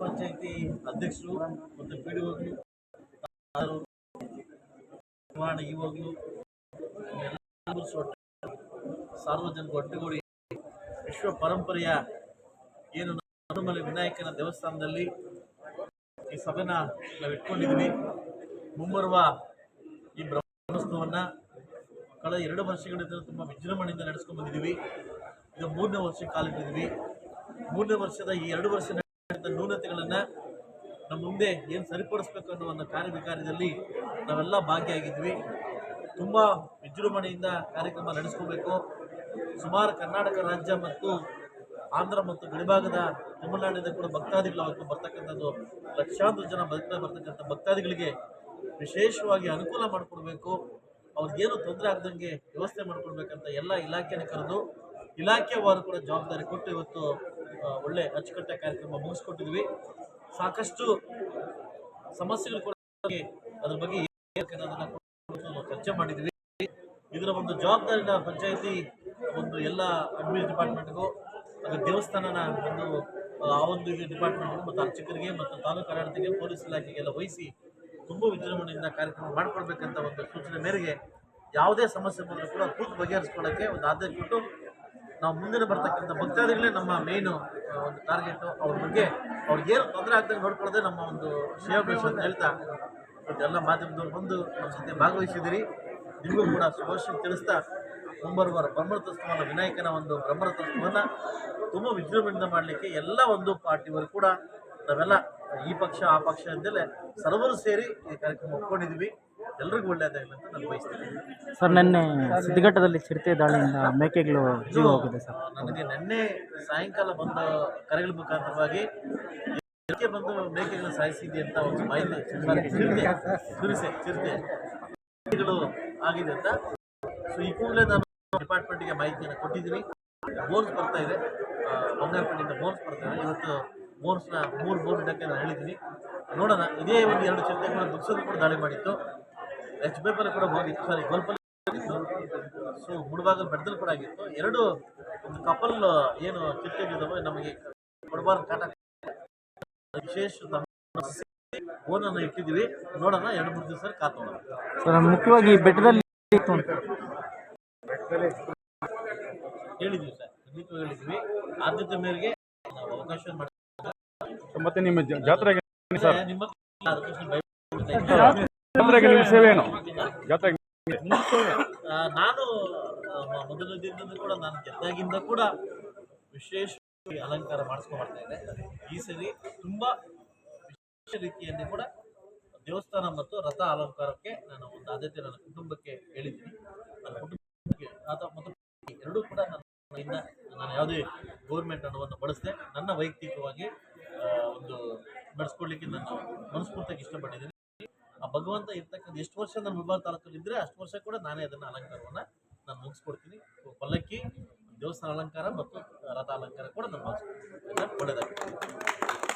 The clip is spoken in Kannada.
ಪಂಚಾಯತಿ ಅಧ್ಯಕ್ಷರು ಮತ್ತು ಪಿ ಡಿ ಓಗಳು ನಿರ್ವಹಣೆ ಇವಾಗಲೂ ಸಾರ್ವಜನಿಕ ಒಟ್ಟುಗೂಡಿ ವಿಶ್ವ ಪರಂಪರೆಯ ಏನು ಮಲೆ ವಿನಾಯಕನ ದೇವಸ್ಥಾನದಲ್ಲಿ ಈ ಸಭೆನ ನಾವು ಇಟ್ಕೊಂಡಿದ್ವಿ ಮುಂಬರುವ ಈ ಬ್ರಹ್ಮೋತ್ಸವವನ್ನು ಕಳೆದ ಎರಡು ವರ್ಷಗಳಿಂದ ತುಂಬ ವಿಜೃಂಭಣೆಯಿಂದ ನಡೆಸ್ಕೊಂಡು ಬಂದಿದ್ದೀವಿ. ಇದು ಮೂರನೇ ವರ್ಷ ಕಾಲಿಟ್ಟಿದ್ದೀವಿ. ಮೂರನೇ ವರ್ಷದ ಈ ಎರಡು ವರ್ಷ ನಡೆದ ನ್ಯೂನತೆಗಳನ್ನು ನಮ್ಮ ಮುಂದೆ ಏನು ಸರಿಪಡಿಸ್ಬೇಕು ಅನ್ನೋ ಒಂದು ಕಾರ್ಯವಿಕಾರದಲ್ಲಿ ನಾವೆಲ್ಲ ಭಾಗಿಯಾಗಿದ್ವಿ. ತುಂಬ ವಿಜೃಂಭಣೆಯಿಂದ ಕಾರ್ಯಕ್ರಮ ನಡೆಸ್ಕೋಬೇಕು. ಸುಮಾರು ಕರ್ನಾಟಕ ರಾಜ್ಯ ಮತ್ತು ಆಂಧ್ರ ಮತ್ತು ಗಡಿಭಾಗದ ತಮಿಳುನಾಡಿನ ಕೂಡ ಭಕ್ತಾದಿಗಳು ಅವತ್ತು ಬರ್ತಕ್ಕಂಥದ್ದು, ಲಕ್ಷಾಂತರ ಜನ ಬದುಕ್ತಾ ಬರ್ತಕ್ಕಂಥ ಭಕ್ತಾದಿಗಳಿಗೆ ವಿಶೇಷವಾಗಿ ಅನುಕೂಲ ಮಾಡಿಕೊಡ್ಬೇಕು. ಅವ್ರಿಗೇನು ತೊಂದರೆ ಆಗದಂಗೆ ವ್ಯವಸ್ಥೆ ಮಾಡಿಕೊಡ್ಬೇಕಂತ ಎಲ್ಲ ಇಲಾಖೆನ ಕರೆದು ಇಲಾಖೆವಾರು ಕೂಡ ಜವಾಬ್ದಾರಿ ಕೊಟ್ಟು ಇವತ್ತು ಒಳ್ಳೆ ಅಚ್ಚುಕಟ್ಟ ಕಾರ್ಯಕ್ರಮ ಮುಗಿಸ್ಕೊಟ್ಟಿದ್ವಿ. ಸಾಕಷ್ಟು ಸಮಸ್ಯೆಗಳು ಅದ್ರ ಬಗ್ಗೆ ಚರ್ಚೆ ಮಾಡಿದ್ವಿ. ಇದರ ಒಂದು ಜವಾಬ್ದಾರಿನ ಪಂಚಾಯತಿ ಒಂದು ಎಲ್ಲ ಅಡ್ಮಿನ್ ಡಿಪಾರ್ಟ್ಮೆಂಟ್ಗೂ ಅದು ದೇವಸ್ಥಾನನ ಒಂದು ಆ, ಒಂದು ಇದು ಡಿಪಾರ್ಟ್ಮೆಂಟ್ಗೂ ಮತ್ತು ಅರ್ಚಕರಿಗೆ ಮತ್ತು ತಾಲೂಕು ಆಡಳಿತಕ್ಕೆ ಪೊಲೀಸ್ ಇಲಾಖೆಗೆಲ್ಲ ವಹಿಸಿ ತುಂಬ ವಿಜೃಂಭಣೆಯಿಂದ ಕಾರ್ಯಕ್ರಮ ಮಾಡಿಕೊಡ್ಬೇಕಂತ ಒಂದು ಸೂಚನೆ ಮೇರೆಗೆ ಯಾವುದೇ ಸಮಸ್ಯೆ ಬಂದರೂ ಕೂಡ ಕೂತು ಬಗೆಹರಿಸ್ಕೊಳ್ಳೋಕ್ಕೆ ಒಂದು ಆದ್ಯತೆ ಕೊಟ್ಟು ನಾವು ಮುಂದಿನ ಬರ್ತಕ್ಕಂಥ ಭಕ್ತಾದಿಗಳೇ ನಮ್ಮ ಮೇಯ್ನು ಒಂದು ಟಾರ್ಗೆಟು ಅವ್ರ ಬಗ್ಗೆ ಅವ್ರಿಗೇನು ತೊಂದರೆ ಆಗ್ದಂಗೆ ನೋಡ್ಕೊಳ್ಳೋದೇ ನಮ್ಮ ಒಂದು ಶ್ರೇಯೋಭಿಲಾಷ ಅಂತ ಹೇಳ್ತಾ ಎಲ್ಲ ಮಾಧ್ಯಮದವ್ರು ಬಂದು ನಮ್ಮ ಜೊತೆ ಭಾಗವಹಿಸಿದಿರಿ ನಿಮಗೂ ಕೂಡ ಶುಭಾಶಯ ತಿಳಿಸ್ತಾ ಮುಂಬರುವ ಬ್ರಹ್ಮರಥೋತ್ಸವನ ವಿನಾಯಕನ ಒಂದು ಬ್ರಹ್ಮರಥೋತ್ಸವವನ್ನು ತುಂಬ ವಿಜೃಂಭಣೆಯಿಂದ ಮಾಡಲಿಕ್ಕೆ ಎಲ್ಲ ಒಂದು ಪಾರ್ಟಿಯವರು ಕೂಡ, ನಾವೆಲ್ಲ ಈ ಪಕ್ಷ, ಆ ಪಕ್ಷ ಅಂತಲೇ ಸರ್ವರು ಸೇರಿ ಈ ಕಾರ್ಯಕ್ರಮ ಒಪ್ಕೊಂಡಿದ್ವಿ ಎಲ್ರಿಗೂ ಒಳ್ಳೆಯದಾಗಲಿ ಅಂತ ನಾನು ಬಯಸ್ತೀನಿ. ಸರ್ ನಿನ್ನೆ ಸಿದ್ಧಘಟ್ಟದಲ್ಲಿ ಚಿರತೆ ದಾಳಿಯಿಂದ ಮೇಕೆಗಳು ಜೀವ ಹೋಗಿದೆ ಸರ್. ನನಗೆ ನಿನ್ನೆ ಸಾಯಂಕಾಲ ಬಂದ ಕರೆಗಳ ಮುಖಾಂತರವಾಗಿ ಇದಕ್ಕೆ ಬಂದು ಮೇಕೆಗಳನ್ನ ಸಾಯಿಸಿದೆ ಅಂತ ಒಂದು ಮಾಹಿತಿ ಚಿರತೆ ಚಿರತೆ ಚಿರತೆ ಆಗಿದೆ ಅಂತ. ಸೊ ಈ ಕೂಡಲೇ ನಾನು ಡಿಪಾರ್ಟ್ಮೆಂಟ್ಗೆ ಮಾಹಿತಿಯನ್ನು ಕೊಟ್ಟಿದ್ದೀನಿ. ಬೋನ್ಸ್ ಬರ್ತಾ ಇದೆ. ಬಂಗಾರಪೇಟೆಯಿಂದ ಬೋನ್ಸ್ ಬರ್ತಾ ಇದೆ. ಇವತ್ತು ಬೋನ್ಸ್ನ ಮೂರು ಬೋನ್ ಇಡಕ್ಕೆ ನಾನು ಹೇಳಿದ್ದೀನಿ. ನೋಡೋಣ ಇದೇ ಒಂದು ಎರಡು ಚಿರತೆಗಳ ದುಕ್ಸಲ್ಲಿ ಕೂಡ ದಾಳಿ ಮಾಡಿತ್ತು. ಎಚ್ ಪೇಪರ್ ಕೂಡ ಹೋಗಿತ್ತು ಸಾರಿ ಗೋಲ್ಪಲ್ಲಿ ಸೊ ಮುಳುಬಾಗಲ್ ಬೆಟ್ಟದಲ್ಲಿ ಕೂಡ ಆಗಿತ್ತು. ಎರಡು ಒಂದು ಕಪಲ್ ಏನು ಚಿರತೆಗಳಿದಾವೆ ನಮಗೆ ಕೊಡಬಾರ್ದು ಕಾಟ. ವಿಶೇಷ ಫೋನನ್ನು ಇಟ್ಟಿದ್ದೀವಿ. ನೋಡೋಣ ಎರಡು ಮೂರು ದಿವಸ ಕಾತೋಣ ಸರ್ ಮುಖ್ಯವಾಗಿ ಈ ಬೆಟ್ಟದಲ್ಲಿ ಹೇಳಿದ್ವಿ ಸರ್ ಖಂಡಿತವಾಗಿ ಹೇಳಿದ್ವಿ. ಆದ್ಯತೆ ಮೇರೆಗೆ ನಾವು ಅವಕಾಶ ಮಾಡಿ ಮತ್ತೆ ನಿಮ್ಮ ಜಾತ್ರೆಗೆ ಜಾತ್ರೆಗೆ ಸರ್ ನಿಮ್ಮ ಜಾತ್ರೆಗೆ ನಿಮ್ಮ ಸೇವೆ ಏನು? ಜಾತ್ರೆಗೆ ಆ, ನಾನು ಮೊದಲ ಕೂಡ ನಾನು ಗೆದ್ದಾಗಿಂದ ಕೂಡ ವಿಶೇಷ ಅಲಂಕಾರ ಮಾಡಿಸ್ಕೊಂಡ್ತಾ ಇದೆ ಈ ಸರಿ ತುಂಬಾ ವಿಶೇಷ ರೀತಿಯಲ್ಲಿ ಕೂಡ ದೇವಸ್ಥಾನ ಮತ್ತು ರಥ ಅಲಂಕಾರಕ್ಕೆ ನಾನು ಒಂದು ಆದ್ಯತೆ ನನ್ನ ಕುಟುಂಬಕ್ಕೆ ಹೇಳಿದ್ದೀನಿ. ನನ್ನ ಕುಟುಂಬಕ್ಕೆ ಅಥವಾ ಮತ್ತು ಎರಡೂ ಕೂಡ ನನ್ನಿಂದ ನಾನು ಯಾವುದೇ ಗೌರ್ಮೆಂಟ್ ಹಣವನ್ನು ಬಳಸದೆ ನನ್ನ ವೈಯಕ್ತಿಕವಾಗಿ ಒಂದು ನಡೆಸ್ಕೊಡ್ಲಿಕ್ಕೆ ನಾನು ಮನಸ್ಫೂರ್ತಿಯಾಗಿ ಇಷ್ಟಪಟ್ಟಿದ್ದೀನಿ. ಆ ಭಗವಂತ ಇರ್ತಕ್ಕಂಥ ಎಷ್ಟು ವರ್ಷ ನಾನು ವಿಭಾಗ ತಾಲೂಕಲ್ಲಿ ಇದ್ರೆ ಅಷ್ಟು ವರ್ಷ ಕೂಡ ನಾನೇ ಅದನ್ನ ಅಲಂಕಾರವನ್ನ ನಾನು ಮುಗಿಸ್ಕೊಡ್ತೀನಿ. ಪಲ್ಲಕ್ಕಿ, ದೇವಸ್ಥಾನ ಅಲಂಕಾರ ಮತ್ತು ರಥ ಅಲಂಕಾರ ಕೂಡ ನಾನು ಮುಗಿಸ್ಕೊಡ್ತೀನಿ. ಒಳ್ಳೆಯದಾಗ್ತದೆ